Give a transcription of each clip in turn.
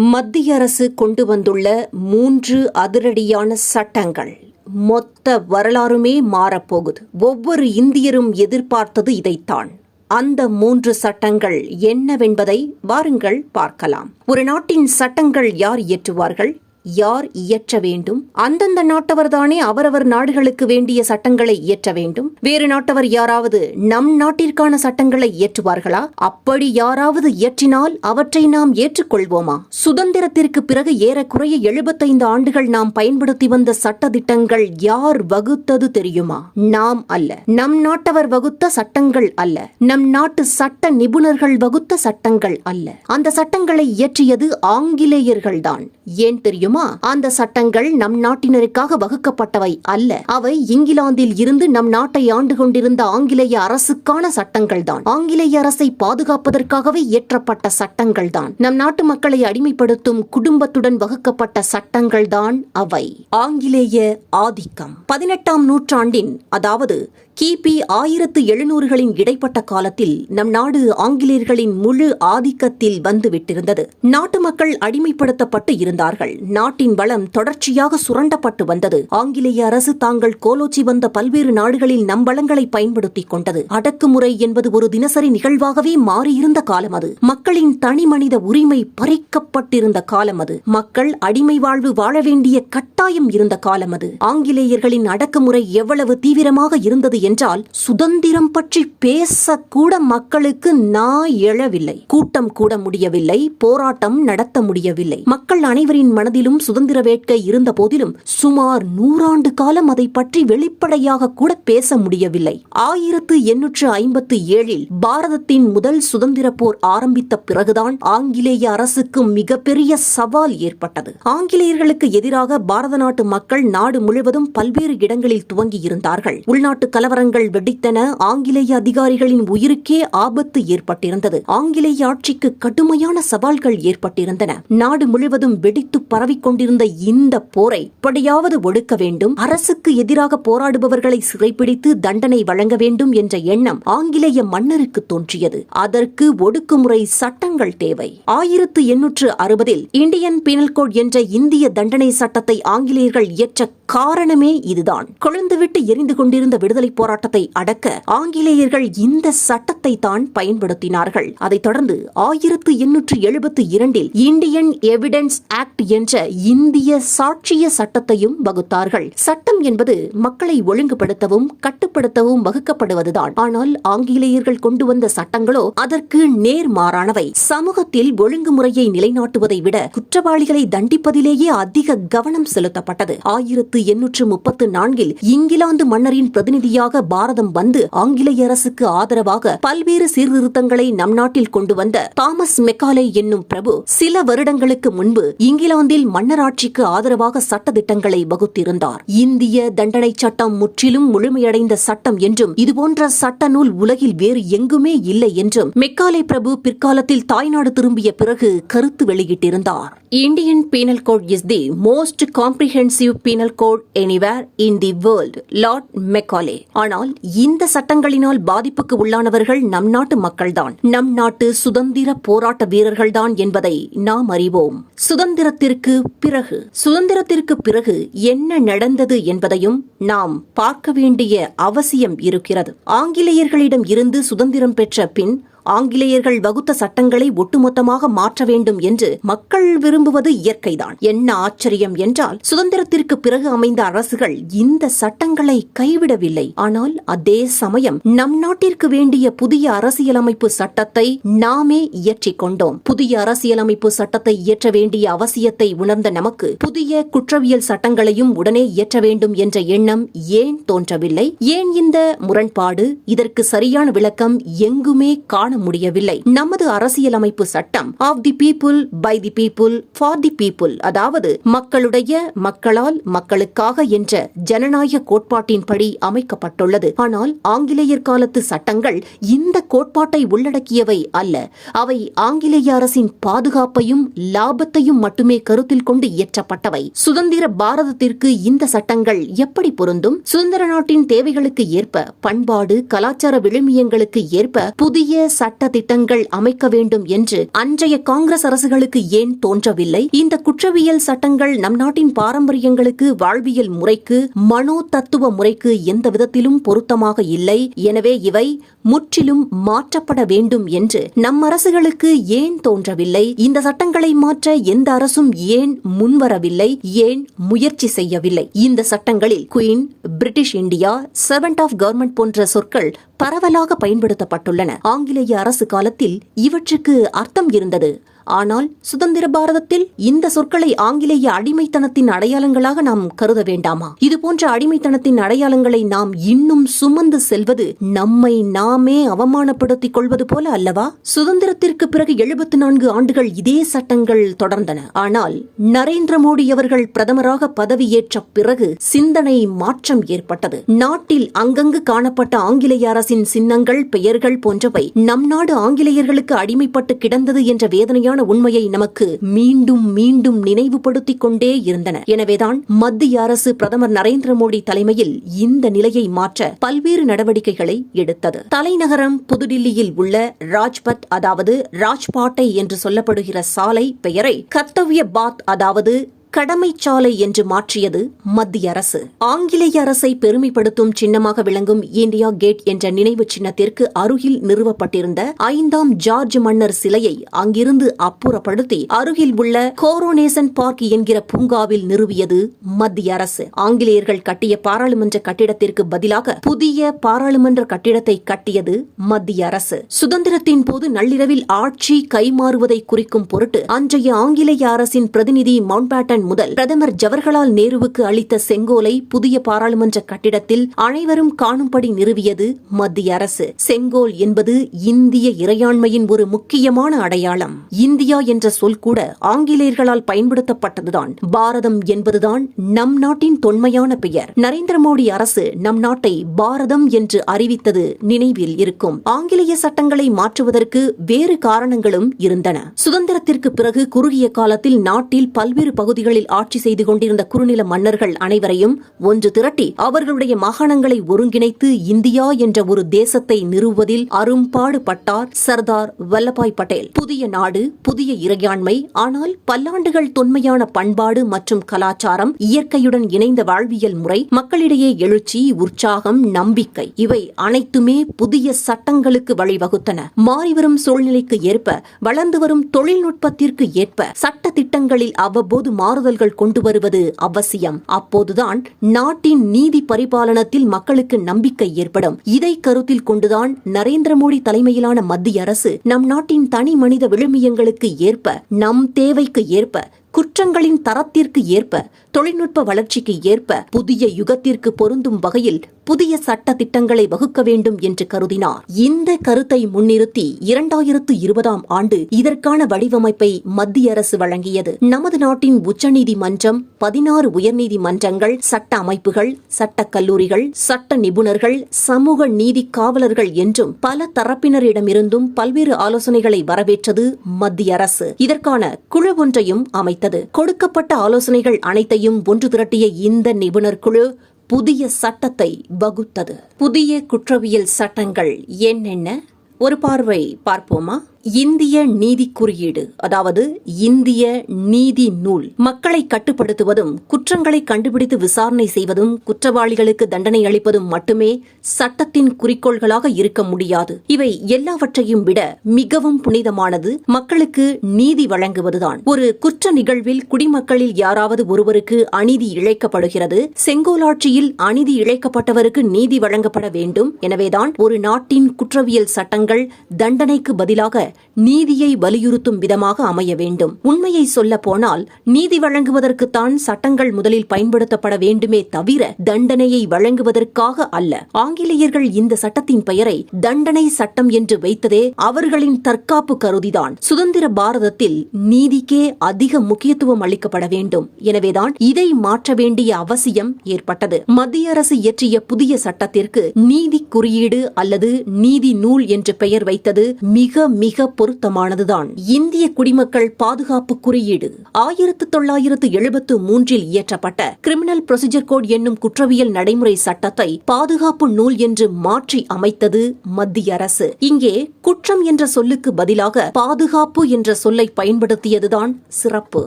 மத்திய அரசு கொண்டு வந்துள்ள மூன்று அதிரடியான சட்டங்கள். மொத்த வரலாறுமே மாறப்போகுது. ஒவ்வொரு இந்தியரும் எதிர்பார்த்தது இதைத்தான். அந்த மூன்று சட்டங்கள் என்னவென்பதை வாருங்கள் பார்க்கலாம். ஒரு நாட்டின் சட்டங்கள் யார் இயற்றுவார்கள்? யார் இயற்ற வேண்டும்? அந்தந்த நாட்டவர்தானே அவரவர் நாடுகளுக்கு வேண்டிய சட்டங்களை இயற்ற வேண்டும். வேறு நாட்டவர் யாராவது நம் நாட்டிற்கான சட்டங்களை இயற்றுவார்களா? அப்படி யாராவது இயற்றினால் அவற்றை நாம் ஏற்றுக்கொள்வோமா? சுதந்திரத்திற்கு பிறகு ஏறக்குறைய எழுபத்தைந்து ஆண்டுகள் நாம் பயன்படுத்தி வந்த சட்ட திட்டங்கள் யார் வகுத்தது தெரியுமா? நாம் அல்ல. நம் நாட்டவர் வகுத்த சட்டங்கள் அல்ல. நம் நாட்டு சட்ட நிபுணர்கள் வகுத்த சட்டங்கள் அல்ல. அந்த சட்டங்களை இயற்றியது ஆங்கிலேயர்கள்தான். ஏன் தெரியுமா? அந்த சட்டங்கள் நம் நாட்டினருக்காக வகுக்கப்பட்டவை அல்ல. அவை இங்கிலாந்தில் இருந்து நம் நாட்டை ஆண்டு கொண்டிருந்த ஆங்கிலேய அரசுக்கான சட்டங்கள் தான் ஆங்கிலேய அரசை பாதுகாப்பதற்காகவே இயற்றப்பட்ட சட்டங்கள் தான் நம் நாட்டு மக்களை அடிமைப்படுத்தும் குடும்பத்துடன் வகுக்கப்பட்ட சட்டங்கள் தான் அவை. ஆங்கிலேய ஆதிக்கம். பதினெட்டாம் நூற்றாண்டின் அதாவது கிபி ஆயிரத்து எழுநூறுகளின் இடைப்பட்ட காலத்தில் நம் நாடு ஆங்கிலேயர்களின் முழு ஆதிக்கத்தில் வந்துவிட்டிருந்தது. நாட்டு மக்கள் அடிமைப்படுத்தப்பட்டு இருந்தார்கள். நாட்டின் வளம் தொடர்ச்சியாக சுரண்டப்பட்டு வந்தது. ஆங்கிலேய அரசு தாங்கள் கோலோச்சி வந்த பல்வேறு நாடுகளில் நம் வளங்களை பயன்படுத்திக் கொண்டது. அடக்குமுறை என்பது ஒரு தினசரி நிகழ்வாகவே மாறியிருந்த காலம் அது. மக்களின் தனி மனித உரிமை பறிக்கப்பட்டிருந்த காலம் அது. மக்கள் அடிமை வாழ்வு வாழ வேண்டிய கட்டாயம் இருந்த காலம் அது. ஆங்கிலேயர்களின் அடக்குமுறை எவ்வளவு தீவிரமாக இருந்தது என்றால் சுதந்திரம் பற்றி பேசக்கூட மக்களுக்கு நாய் எழவில்லை. கூட்டம் கூட முடியவில்லை. போராட்டம் நடத்த முடியவில்லை. மக்கள் அனைவரின் மனதிலும் சுதந்திர வேட்கை இருந்த போதிலும் சுமார் நூறாண்டு காலம் அதை பற்றி வெளிப்படையாக கூட பேச முடியவில்லை. ஆயிரத்து எண்ணூற்று ஐம்பத்து ஏழில் பாரதத்தின் முதல் சுதந்திர போர் ஆரம்பித்த பிறகுதான் ஆங்கிலேய அரசுக்கு மிகப்பெரிய சவால் ஏற்பட்டது. ஆங்கிலேயர்களுக்கு எதிராக பாரத நாட்டு மக்கள் நாடு முழுவதும் பல்வேறு இடங்களில் துவங்கி இருந்தார்கள் உள்நாட்டு கலவரங்கள் வெடித்தன. ஆங்கிலேய அதிகாரிகளின் உயிருக்கே ஆபத்து ஏற்பட்டிருந்தது. ஆங்கிலேய ஆட்சிக்கு கடுமையான சவால்கள் ஏற்பட்டிருந்தன. நாடு முழுவதும் வெடித்து பரவி கொண்டிருந்த இந்த போரை எப்படியாவது ஒடுக்க வேண்டும். அரசுக்கு எதிராக போராடுபவர்களை சிறைப்பிடித்து தண்டனை வழங்க வேண்டும் என்ற எண்ணம் ஆங்கிலேய மன்னருக்கு தோன்றியது. அதற்கு ஒடுக்குமுறை சட்டங்கள் தேவை. ஆயிரத்து எண்ணூற்று அறுபதில் இந்தியன் பீனல் கோட் என்ற இந்திய தண்டனை சட்டத்தை ஆங்கிலேயர்கள் இயற்ற காரணமே இதுதான். கொழுந்துவிட்டு எரிந்து கொண்டிருந்த விடுதலை போராட்டத்தை அடக்க ஆங்கிலேயர்கள் இந்த சட்டத்தை தான் பயன்படுத்தினார்கள். அதைத் தொடர்ந்து ஆயிரத்து எண்ணூற்று எழுபத்து இரண்டில் இந்தியன் எவிடன்ஸ் ஆக்ட் என்ற இந்திய சாட்சிய சட்டத்தையும் வகுத்தார்கள். சட்டம் என்பது மக்களை ஒழுங்குபடுத்தவும் கட்டுப்படுத்தவும் வகுக்கப்படுவதுதான். ஆனால் ஆங்கிலேயர்கள் கொண்டு வந்த சட்டங்களோ அதற்கு நேர்மாறானவை. சமூகத்தில் ஒழுங்குமுறையை நிலைநாட்டுவதை விட குற்றவாளிகளை தண்டிப்பதிலேயே அதிக கவனம் செலுத்தப்பட்டது. ஆயிரத்து எண்ணூற்று முப்பத்து நான்கில் இங்கிலாந்து மன்னரின் பிரதிநிதியாக பாரதம் வந்து ஆங்கிலேய அரசுக்கு ஆதரவாக பல்வேறு சீர்திருத்தங்களை நம் நாட்டில் கொண்டு வந்த தாமஸ் மெக்காலே என்னும் பிரபு சில வருடங்களுக்கு முன்பு இங்கிலாந்தில் மன்னராட்சிக்கு ஆதரவாக சட்ட திட்டங்களை வகுத்திருந்தார். இந்திய தண்டனை சட்டம் முற்றிலும் முழுமையடைந்த சட்டம் என்றும் இதுபோன்ற சட்ட நூல் உலகில் வேறு எங்குமே இல்லை என்றும் மெக்காலே பிரபு பிற்காலத்தில் தாய்நாடு திரும்பிய பிறகு கருத்து வெளியிட்டிருந்தார். Indian penal code is the most comprehensive penal code anywhere in the world lord Macaulay. ஆனால் இந்த சட்டங்களினால் பாதிப்புக்கு உள்ளானவர்கள் நம் நாட்டு மக்கள்தான். நம் நாட்டு சுதந்திர போராட்ட வீரர்கள்தான் என்பதை நாம் அறிவோம். சுதந்திரத்திற்கு பிறகு சுதந்திரத்திற்கு பிறகு என்ன நடந்தது என்பதையும் நாம் பார்க்க வேண்டிய அவசியம் இருக்கிறது. ஆங்கிலேயர்களிடம் இருந்து சுதந்திரம் பெற்ற பின் ஆங்கிலேயர்கள் வகுத்த சட்டங்களை ஒட்டுமொத்தமாக மாற்ற வேண்டும் என்று மக்கள் விரும்புவது இயற்கைதான். என்ன ஆச்சரியம் என்றால் சுதந்திரத்திற்கு பிறகு அமைந்த அரசுகள் இந்த சட்டங்களை கைவிடவில்லை. ஆனால் அதே சமயம் நம் நாட்டிற்கு வேண்டிய புதிய அரசியலமைப்பு சட்டத்தை நாமே இயற்றிக் கொண்டோம். புதிய அரசியலமைப்பு சட்டத்தை இயற்ற வேண்டிய அவசியத்தை உணர்ந்த நமக்கு புதிய குற்றவியல் சட்டங்களையும் உடனே இயற்ற வேண்டும் என்ற எண்ணம் ஏன் தோன்றவில்லை? ஏன் இந்த முரண்பாடு? இதற்கு சரியான விளக்கம் எங்குமே காண முடியவில்லை. நமது அரசியலமைப்பு சட்டம் of the people by the people for the people அதாவது மக்களுடைய மக்களால் மக்களுக்காக என்ற ஜனநாயக கோட்பாட்டின்படி அமைக்கப்பட்டுள்ளது. ஆனால் ஆங்கிலேயர் காலத்து சட்டங்கள் இந்த கோட்பாட்டை உள்ளடக்கியவை அல்ல. அவை ஆங்கிலேய அரசின் பாதுகாப்பையும் லாபத்தையும் மட்டுமே கருத்தில் கொண்டு இயற்றப்பட்டவை. சுதந்திர பாரதத்திற்கு இந்த சட்டங்கள் எப்படி பொருந்தும்? சுதந்திர நாட்டின் தேவைகளுக்கு ஏற்ப பண்பாடு கலாச்சார விழுமியங்களுக்கு ஏற்ப புதிய சட்ட சட்ட திட்டங்கள் அமைக்க வேண்டும் என்று அன்றைய காங்கிரஸ் அரசுகளுக்கு ஏன் தோன்றவில்லை? இந்த குற்றவியல் சட்டங்கள் நம் நாட்டின் பாரம்பரியங்களுக்கு வாழ்வியல் முறைக்கு மனோ தத்துவ முறைக்கு எந்த விதத்திலும் பொருத்தமாக இல்லை. எனவே இவை முற்றிலும் மாற்றப்பட வேண்டும் என்று நம் அரசுகளுக்கு ஏன் தோன்றவில்லை? இந்த சட்டங்களை மாற்ற எந்த அரசும் ஏன் முன்வரவில்லை? ஏன் முயற்சி செய்யவில்லை? இந்த சட்டங்களில் queen British India servant of government போன்ற சொற்கள் பரவலாக பயன்படுத்தப்பட்டுள்ளன. ஆங்கிலேய அரசு காலத்தில் இவற்றுக்கு அர்த்தம் இருந்தது. ஆனால் சுதந்திர பாரதத்தில் இந்த சொற்களை ஆங்கிலேய அடிமைத்தனத்தின் அடையாளங்களாக நாம் கருத வேண்டாமா? இதுபோன்ற அடிமைத்தனத்தின் அடையாளங்களை நாம் இன்னும் சுமந்து செல்வது நம்மை நாமே அவமானப்படுத்திக் கொள்வது போல அல்லவா? சுதந்திரத்திற்கு பிறகு எழுபத்தி நான்கு ஆண்டுகள் இதே சட்டங்கள் தொடர்ந்தன. ஆனால் நரேந்திர மோடி அவர்கள் பிரதமராக பதவியேற்ற பிறகு சிந்தனை மாற்றம் ஏற்பட்டது. நாட்டில் அங்கங்கு காணப்பட்ட ஆங்கிலேய அரசின் சின்னங்கள் பெயர்கள் போன்றவை நம் நாடு ஆங்கிலேயர்களுக்கு அடிமைப்பட்டு கிடந்தது என்ற வேதனையான உண்மையை நமக்கு மீண்டும் மீண்டும் நினைவுபடுத்திக் கொண்டே இருந்தன. எனவேதான் மத்திய அரசு பிரதமர் நரேந்திர மோடி தலைமையில் இந்த நிலையை மாற்ற பல்வேறு நடவடிக்கைகளை எடுத்தது. தலைநகரம் புதுடில்லியில் உள்ள ராஜ்பத் அதாவது ராஜ்பாட்டை என்று சொல்லப்படுகிற சாலை பெயரை கர்த்தவ்ய பாத் அதாவது கடமைச்சாலை என்று மாற்றியது மத்திய அரசு. ஆங்கிலேய அரசை பெருமைப்படுத்தும் சின்னமாக விளங்கும் இந்தியா கேட் என்ற நினைவு சின்னத்திற்கு அருகில் நிறுவப்பட்டிருந்த ஐந்தாம் ஜார்ஜ் மன்னர் சிலையை அங்கிருந்து அப்புறப்படுத்தி அருகில் உள்ள கோரோனேசன் பார்க் என்கிற பூங்காவில் நிறுவியது மத்திய அரசு. ஆங்கிலேயர்கள் கட்டிய பாராளுமன்ற கட்டிடத்திற்கு பதிலாக புதிய பாராளுமன்ற கட்டிடத்தை கட்டியது மத்திய அரசு. சுதந்திரத்தின் போது நள்ளிரவில் ஆட்சி கைமாறுவதை குறிக்கும் பொருட்டு அன்றைய ஆங்கிலேய அரசின் பிரதிநிதி மவுண்ட்பேட்டன் முதல் பிரதமர் ஜவஹர்லால் நேருவுக்கு அளித்த செங்கோலை புதிய பாராளுமன்ற கட்டிடத்தில் அனைவரும் காணும்படி நிறுவியது மத்திய அரசு. செங்கோல் என்பது இந்திய இறையாண்மையின் ஒரு முக்கியமான அடையாளம். இந்தியா என்ற சொல் கூட ஆங்கிலேயர்களால் பயன்படுத்தப்பட்டதுதான். பாரதம் என்பதுதான் நம் நாட்டின் தொன்மையான பெயர். நரேந்திர மோடி அரசு நம் நாட்டை பாரதம் என்று அறிவித்தது நினைவில் இருக்கும். ஆங்கிலேய சட்டங்களை மாற்றுவதற்கு வேறு காரணங்களும் இருந்தன. சுதந்திரத்திற்கு பிறகு குறுகிய காலத்தில் நாட்டில் பல்வேறு பகுதிகள் பகுதிகளில் ஆட்சி செய்து கொண்டிருந்த குறுநில மன்னர்கள் அனைவரையும் ஒன்று திரட்டி அவர்களுடைய மாகாணங்களை ஒருங்கிணைத்து இந்தியா என்ற ஒரு தேசத்தை நிறுவுவதில் அரும்பாடுபட்டார் சர்தார் வல்லபாய் பட்டேல். புதிய நாடு புதிய இறையாண்மை ஆனால் பல்லாண்டுகள் தொன்மையான பண்பாடு மற்றும் கலாச்சாரம் இயற்கையுடன் இணைந்த வாழ்வியல் முறை மக்களிடையே எழுச்சி உற்சாகம் நம்பிக்கை இவை அனைத்துமே புதிய சட்டங்களுக்கு வழிவகுத்தன. மாறிவரும் சூழ்நிலைக்கு ஏற்ப வளர்ந்து வரும் தொழில்நுட்பத்திற்கு ஏற்ப சட்ட திட்டங்களில் அவ்வப்போது மாறுதல்கள் கொண்டு வருவது அவசியம். அப்போதுதான் நாட்டின் நீதி பரிபாலனத்தில் மக்களுக்கு நம்பிக்கை ஏற்படும். இதை கருத்தில் கொண்டுதான் நரேந்திர மோடி தலைமையிலான மத்திய அரசு நம் நாட்டின் தனி மனித விழுமியங்களுக்கு ஏற்ப நம் தேவைக்கு ஏற்ப குற்றங்களின் தரத்திற்கு ஏற்ப தொழில்நுட்ப வளர்ச்சிக்கு ஏற்ப புதிய யுகத்திற்கு பொருந்தும் வகையில் புதிய சட்ட திட்டங்களை வகுக்க வேண்டும் என்று கருதினார். இந்த கருத்தை முன்னிறுத்தி இரண்டாயிரத்து இருபதாம் ஆண்டு இதற்கான வடிவமைப்பை மத்திய அரசு வழங்கியது. நமது நாட்டின் உச்சநீதிமன்றம் பதினாறு உயர்நீதிமன்றங்கள் சட்ட அமைப்புகள் சட்ட கல்லூரிகள் சட்ட நிபுணர்கள் சமூக நீதி காவலர்கள் என்றும் பல தரப்பினரிடமிருந்தும் பல்வேறு ஆலோசனைகளை வரவேற்றது மத்திய அரசு. இதற்கான குழு ஒன்றையும் அமைத்தது. கொடுக்கப்பட்ட ஆலோசனைகள் அனைத்தையும் ஒன்று திரட்டிய இந்த நிபுணர் குழு புதிய சட்டத்தை வகுத்தது. புதிய குற்றவியல் சட்டங்கள் என்னென்ன? ஒரு பார்வை பார்ப்போமா? இந்திய நீதி குறியீடு அதாவது இந்திய நீதி நூல். மக்களை கட்டுப்படுத்துவதும் குற்றங்களை கண்டுபிடித்து விசாரணை செய்வதும் குற்றவாளிகளுக்கு தண்டனை அளிப்பதும் மட்டுமே சட்டத்தின் குறிக்கோள்களாக இருக்க முடியாது. இவை எல்லாவற்றையும் விட மிகவும் புனிதமானது மக்களுக்கு நீதி வழங்குவதுதான். ஒரு குற்ற நிகழ்வில் குடிமக்களில் யாராவது ஒருவருக்கு அநீதி இழைக்கப்படுகிறது செங்கோலாட்சியில் அநீதி இழைக்கப்பட்டவருக்கு நீதி வழங்கப்பட வேண்டும். எனவேதான் ஒரு நாட்டின் குற்றவியல் சட்டங்கள் தண்டனைக்கு பதிலாக நீதியை வலியுறுத்தும் விதமாக அமைய வேண்டும். உண்மையை சொல்ல போனால் நீதி வழங்குவதற்குத்தான் சட்டங்கள் முதலில் பயன்படுத்தப்பட வேண்டுமே தவிர தண்டனையை வழங்குவதற்காக அல்ல. ஆங்கிலேயர்கள் இந்த சட்டத்தின் பெயரை தண்டனை சட்டம் என்று வைத்ததே அவர்களின் தற்காப்பு கருதிதான். சுதந்திர பாரதத்தில் நீதிக்கே அதிக முக்கியத்துவம் அளிக்கப்பட வேண்டும். எனவேதான் இதை மாற்ற வேண்டிய அவசியம் ஏற்பட்டது. மத்திய அரசு இயற்றிய புதிய சட்டத்திற்கு நீதி குறியீடு அல்லது நீதி நூல் என்று பெயர் வைத்தது மிக மிக மிக பொருத்தமானதுதான். இந்திய குடிமக்கள் பாதுகாப்பு குறியீடு. ஆயிரத்து தொள்ளாயிரத்து எழுபத்து மூன்றில் இயற்றப்பட்ட கிரிமினல் ப்ரொசீஜர் கோட் என்னும் குற்றவியல் நடைமுறை சட்டத்தை பாதுகாப்பு நூல் என்று மாற்றி அமைத்தது மத்திய அரசு. இங்கே குற்றம் என்ற சொல்லுக்கு பதிலாக பாதுகாப்பு என்ற சொல்லை பயன்படுத்தியதுதான் சிறப்பு.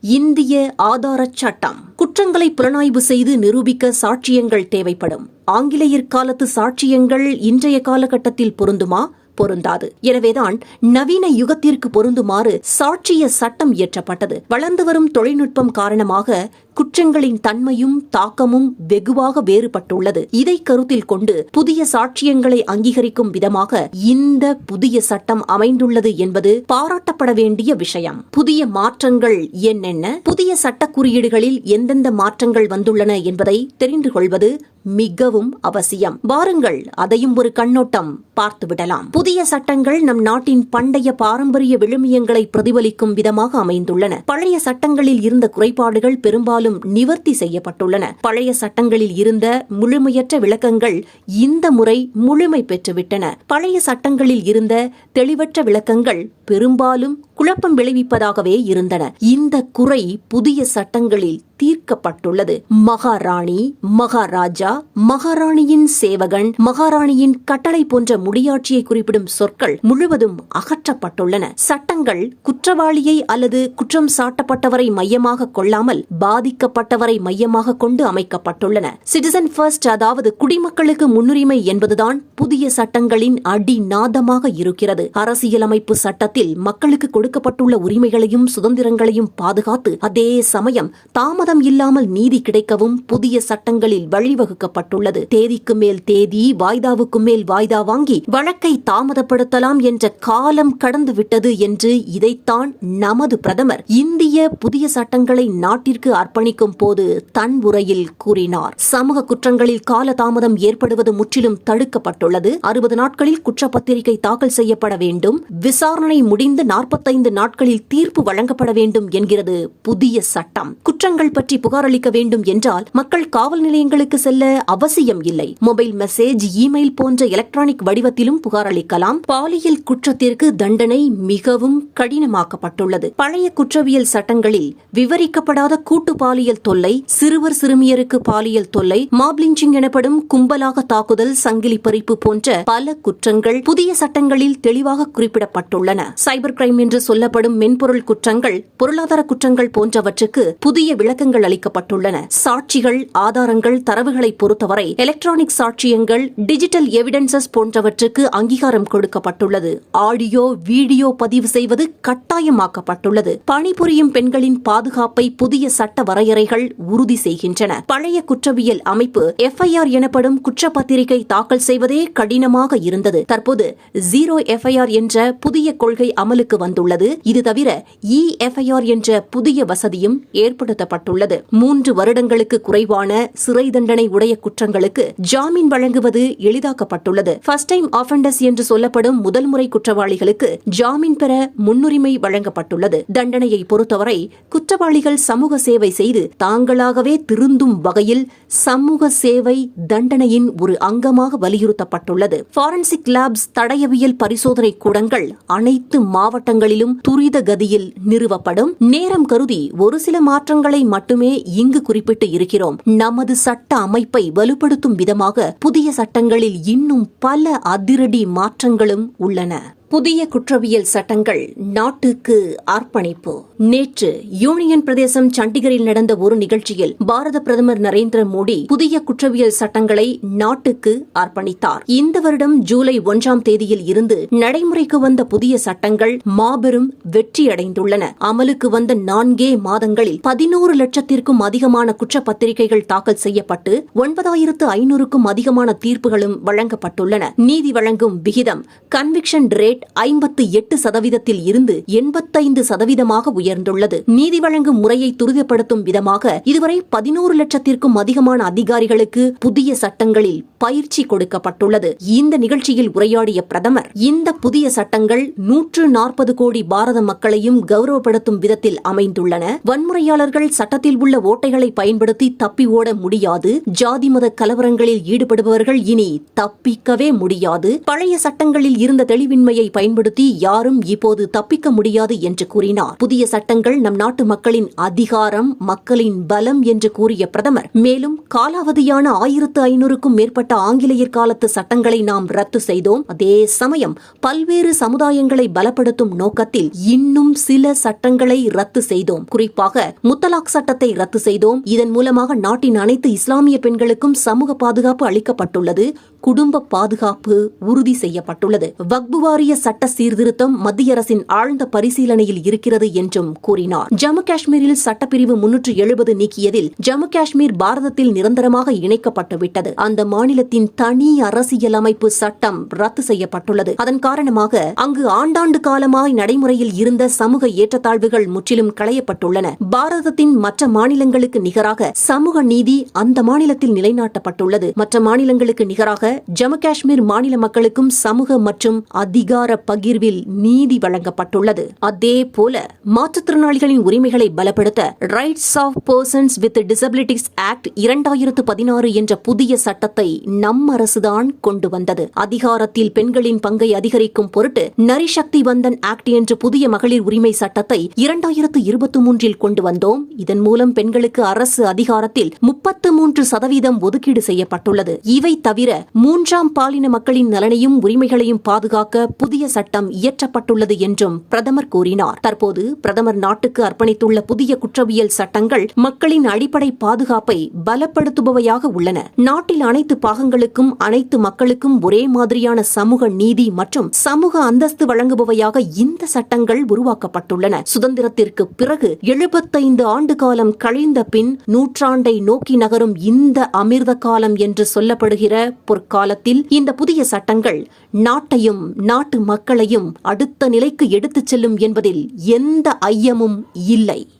இந்திய ஆதாரச் சட்டம். குற்றங்களை புலனாய்வு செய்து நிரூபிக்க சாட்சியங்கள் தேவைப்படும். ஆங்கிலேயர் காலத்து சாட்சியங்கள் இன்றைய காலகட்டத்தில் பொருந்துமா? பொருந்தாது. எனவேதான் நவீன யுகத்திற்கு பொருந்துமாறு சாட்சிய சட்டம் இயற்றப்பட்டது. வளர்ந்து வரும் தொழில்நுட்பம் காரணமாக குற்றங்களின் தன்மையும் தாக்கமும் வெகுவாக வேறுபட்டுள்ளது. இதை கருத்தில் கொண்டு புதிய சாட்சியங்களை அங்கீகரிக்கும் விதமாக இந்த புதிய சட்டம் அமைந்துள்ளது என்பது பாராட்டப்பட வேண்டிய விஷயம். புதிய மாற்றங்கள் என்னென்ன? புதிய சட்ட குறியீடுகளில் எந்தெந்த மாற்றங்கள் வந்துள்ளன என்பதை தெரிந்து கொள்வது மிகவும் அவசியம். வாருங்கள் அதையும் ஒரு கண்ணோட்டம் பார்த்துவிடலாம் புதிய சட்டங்கள் நம் நாட்டின் பண்டைய பாரம்பரிய விழுமியங்களை பிரதிபலிக்கும் விதமாக அமைந்துள்ளன. பழைய சட்டங்களில் இருந்த குறைபாடுகள் பெரும்பாலும் நிவர்த்தி செய்யப்பட்டுள்ளன. பழைய சட்டங்களில் இருந்த முழுமையற்ற விளக்கங்கள் இந்த முறை முழுமை பெற்றுவிட்டன. பழைய சட்டங்களில் இருந்த தெளிவற்ற விளக்கங்கள் பெரும்பாலும் குழப்பம் விளைவிப்பதாகவே இருந்தன. இந்த குறை புதிய சட்டங்களில் தீர்க்கப்பட்டுள்ளது. மகாராணி மகாராஜா மகாராணியின் சேவகன் மகாராணியின் கட்டளை போன்ற முடியாட்சியை குறிப்பிடும் சொற்கள் முழுவதும் அகற்றப்பட்டுள்ளன. சட்டங்கள் குற்றவாளியை அல்லது குற்றம் சாட்டப்பட்டவரை மையமாக கொள்ளாமல் பாதிக்கப்பட்டவரை மையமாக கொண்டு அமைக்கப்பட்டுள்ளன. சிட்டிசன் ஃபர்ஸ்ட் அதாவது குடிமக்களுக்கு முன்னுரிமை என்பதுதான் புதிய சட்டங்களின் அடிநாதமாக இருக்கிறது. அரசியலமைப்பு சட்டத்தில் மக்களுக்கு கொடுக்கப்பட்டுள்ள உரிமைகளையும் சுதந்திரங்களையும் பாதுகாத்து அதே சமயம் தாமத தாமதம் இல்லாமல் நீதி கிடைக்கவும் புதிய சட்டங்களில் வழிவகுக்கப்பட்டுள்ளது. தேதிக்கு மேல் தேதி வாய்தாவுக்கு மேல் வாய்தா வாங்கி வழக்கை தாமதப்படுத்தலாம் என்ற காலம் கடந்துவிட்டது என்று இதைத்தான் நமது பிரதமர் இந்திய புதிய சட்டங்களை நாட்டிற்கு அர்ப்பணிக்கும் போது தன் உரையில் கூறினார். சமூக குற்றங்களில் கால தாமதம் ஏற்படுவது முற்றிலும் தடுக்கப்பட்டுள்ளது. அறுபது நாட்களில் குற்றப்பத்திரிகை தாக்கல் செய்யப்பட வேண்டும். விசாரணை முடிந்து நாற்பத்தைந்து நாட்களில் தீர்ப்பு வழங்கப்பட வேண்டும் என்கிறது புதிய சட்டம். குற்றங்கள் பற்றி புகார் அளிக்க வேண்டும் என்றால் மக்கள் காவல் நிலையங்களுக்கு செல்ல அவசியம் இல்லை. மொபைல் மெசேஜ் இமெயில் போன்ற எலக்ட்ரானிக் வடிவத்திலும் புகார் அளிக்கலாம் பாலியல் குற்றத்திற்கு தண்டனை மிகவும் கடினமாக்கப்பட்டுள்ளது. பழைய குற்றவியல் சட்டங்களில் விவரிக்கப்படாத கூட்டு பாலியல் தொல்லை சிறுவர் சிறுமியருக்கு பாலியல் தொல்லை மாப்லிஞ்சிங் எனப்படும் கும்பலாக தாக்குதல் சங்கிலி பறிப்பு போன்ற பல குற்றங்கள் புதிய சட்டங்களில் தெளிவாக குறிப்பிடப்பட்டுள்ளன. சைபர் கிரைம் என்று சொல்லப்படும் மென்பொருள் குற்றங்கள் பொருளாதார குற்றங்கள் போன்றவற்றுக்கு புதிய விளக்கங்கள் அளிக்கப்பட்டுள்ளன. சாட்சிகள் ஆதாரங்கள் தரவுகளை பொறுத்தவரை எலக்ட்ரானிக் சாட்சியங்கள் டிஜிட்டல் எவிடன்சஸ் போன்றவற்றுக்கு அங்கீகாரம் கொடுக்கப்பட்டுள்ளது. ஆடியோ வீடியோ பதிவு செய்வது கட்டாயமாக்கப்பட்டுள்ளது. பணிபுரியும் பெண்களின் பாதுகாப்பை புதிய சட்ட வரையறைகள் உறுதி செய்கின்றன. பழைய குற்றவியல் அமைப்பு எஃப்ஐஆர் எனப்படும் குற்றப்பத்திரிகை தாக்கல் செய்வதே கடினமாக இருந்தது. தற்போது ஜீரோ எஃப்ஐஆர் என்ற புதிய கொள்கை அமலுக்கு வந்துள்ளது. இது தவிர e இ எஃப்ஐஆர் என்ற புதிய வசதியும் ஏற்படுத்தப்பட்டுள்ளது. மூன்று வருடங்களுக்கு குறைவான சிறை தண்டனை உடைய குற்றங்களுக்கு ஜாமீன் வழங்குவது எளிதாக்கப்பட்டுள்ளது. ஃபர்ஸ்ட் டைம் ஆஃபண்டர்ஸ் என்று சொல்லப்படும் முதல் முறை குற்றவாளிகளுக்கு ஜாமீன் பெற முன்னுரிமை வழங்கப்பட்டுள்ளது. தண்டனையை பொறுத்தவரை குற்றவாளிகள் சமூக சேவை செய்து தாங்களாகவே திருந்தும் வகையில் சமூக சேவை தண்டனையின் ஒரு அங்கமாக வலியுறுத்தப்பட்டுள்ளது. ஃபாரன்சிக் லேப்ஸ் தடயவியல் பரிசோதனை கூடங்கள் அனைத்து மாவட்டங்களிலும் துரித கதியில் நிறுவப்படும். நேரம் கருதி ஒரு சில மாற்றங்களை மட்டும் மட்டுமே இங்கு குறிப்பிட்டு இருக்கிறோம். நமது சட்ட அமைப்பை வலுப்படுத்தும் விதமாக புதிய சட்டங்களில் இன்னும் பல அதிரடி மாற்றங்களும் உள்ளன. புதிய குற்றவியல் சட்டங்கள் நாட்டுக்கு அர்ப்பணிப்பு. நேற்று யூனியன் பிரதேசம் சண்டிகரில் நடந்த ஒரு நிகழ்ச்சியில் பாரத பிரதமர் நரேந்திர மோடி புதிய குற்றவியல் சட்டங்களை நாட்டுக்கு அர்ப்பணித்தார். இந்த வருடம் ஜூலை ஒன்றாம் தேதியில் இருந்து நடைமுறைக்கு வந்த புதிய சட்டங்கள் மாபெரும் வெற்றியடைந்துள்ளன அமலுக்கு வந்த நான்கே மாதங்களில் பதினோரு லட்சத்திற்கும் அதிகமான குற்றப்பத்திரிகைகள் தாக்கல் செய்யப்பட்டு ஒன்பதாயிரத்து ஐநூறுக்கும் அதிகமான தீர்ப்புகளும் வழங்கப்பட்டுள்ளன. நீதி வழங்கும் விகிதம் கன்விக்ஷன் ரேட் ஐம்பத்து எட்டு சதவீதத்தில் இருந்து எண்பத்தைந்து சதவீதமாக உயர்ந்துள்ளது. நீதி வழங்கும் முறையை துரிதப்படுத்தும் விதமாக இதுவரை பதினோரு லட்சத்திற்கும் அதிகமான அதிகாரிகளுக்கு புதிய சட்டங்களில் பயிற்சி கொடுக்கப்பட்டுள்ளது. இந்த நிகழ்ச்சியில் உரையாடிய பிரதமர் இந்த புதிய சட்டங்கள் நூற்று நாற்பது கோடி பாரத மக்களையும் கௌரவப்படுத்தும் விதத்தில் அமைந்துள்ளன. வன்முறையாளர்கள் சட்டத்தில் உள்ள ஓட்டைகளை பயன்படுத்தி தப்பி ஓட முடியாது. ஜாதி மத கலவரங்களில் ஈடுபடுபவர்கள் இனி தப்பிக்கவே முடியாது. பழைய சட்டங்களில் இருந்த தெளிவின்மையை பயன்படுத்தி யாரும் இப்போது தப்பிக்க முடியாது என்று கூறினார். புதிய சட்டங்கள் நம் நாட்டு மக்களின் அதிகாரம் மக்களின் பலம் என்று கூறிய பிரதமர் மேலும் காலாவதியான ஆயிரத்து ஐநூறுக்கும் மேற்பட்ட ஆங்கிலேயர் காலத்து சட்டங்களை நாம் ரத்து செய்தோம். அதே சமயம் பல்வேறு சமுதாயங்களை பலப்படுத்தும் நோக்கத்தில் இன்னும் சில சட்டங்களை ரத்து செய்தோம். குறிப்பாக முத்தலாக் சட்டத்தை ரத்து செய்தோம். இதன் மூலமாக நாட்டின் அனைத்து இஸ்லாமிய பெண்களுக்கும் சமூக பாதுகாப்பு அளிக்கப்பட்டுள்ளது. குடும்ப பாதுகாப்பு உறுதி செய்யப்பட்டுள்ளது. வக்பு வாரிய சட்ட சீர்திருத்தம் மத்திய அரசின் ஆழ்ந்த பரிசீலனையில் இருக்கிறது என்றும் கூறினார். ஜம்மு காஷ்மீரில் சட்டப்பிரிவு முன்னூற்று எழுபது நீக்கியதில் ஜம்மு காஷ்மீர் பாரதத்தில் நிரந்தரமாக இணைக்கப்பட்டுவிட்டது அந்த மாநிலத்தின் தனி அரசியலமைப்பு சட்டம் ரத்து செய்யப்பட்டுள்ளது. அதன் காரணமாக அங்கு ஆண்டாண்டு காலமாய் நடைமுறையில் இருந்த சமூக ஏற்றத்தாழ்வுகள் முற்றிலும் களையப்பட்டுள்ளன. பாரதத்தின் மற்ற மாநிலங்களுக்கு நிகராக சமூக நீதி அந்த மாநிலத்தில் நிலைநாட்டப்பட்டுள்ளது. மற்ற மாநிலங்களுக்கு நிகராக ஜம்மு காஷ்மீர் மாநில மக்களுக்கும் சமூக மற்றும் அதிகார பகிர்வில் நீதி வழங்கப்பட்டுள்ளது. அதே போல மாற்றுத்திறனாளிகளின் உரிமைகளை பலப்படுத்த rights of persons with disabilities act இரண்டாயிரத்து பதினாறு என்ற புதிய சட்டத்தை நம் அரசுதான் கொண்டு வந்தது. அதிகாரத்தில் பெண்களின் பங்கை அதிகரிக்கும் பொருட்டு நரிசக்தி வந்தன் ஆக்ட் என்ற புதிய மகளிர் உரிமை சட்டத்தை இரண்டாயிரத்து இருபத்தி மூன்றில் கொண்டு வந்தோம். இதன் மூலம் பெண்களுக்கு அரசு அதிகாரத்தில் முப்பத்து மூன்று சதவீதம் ஒதுக்கீடு செய்யப்பட்டுள்ளது. இவை தவிர மூன்றாம் பாலின மக்களின் நலனையும் உரிமைகளையும் பாதுகாக்க புதிய சட்டம் இயற்றப்பட்டுள்ளது என்றும் பிரதமர் கூறினார். தற்போது பிரதமர் நாட்டுக்கு அர்ப்பணித்துள்ள புதிய குற்றவியல் சட்டங்கள் மக்களின் அடிப்படை பாதுகாப்பை பலப்படுத்துபவையாக உள்ளன. நாட்டில் அனைத்து பாகங்களுக்கும் அனைத்து மக்களுக்கும் ஒரே மாதிரியான சமூக நீதி மற்றும் சமூக அந்தஸ்து வழங்குபவையாக இந்த சட்டங்கள் உருவாக்கப்பட்டுள்ளன. சுதந்திரத்திற்கு பிறகு எழுபத்தைந்து ஆண்டு காலம் கழிந்த பின் நூற்றாண்டை நோக்கி நகரும் இந்த அமிர்த காலம் என்று சொல்லப்படுகிற பொற்காலத்தில் இந்த புதிய சட்டங்கள் நாட்டையும் நாட்டு மக்களையும் அடுத்த நிலைக்கு எடுத்துச் செல்லும் என்பதில் எந்த ஐயமும் இல்லை.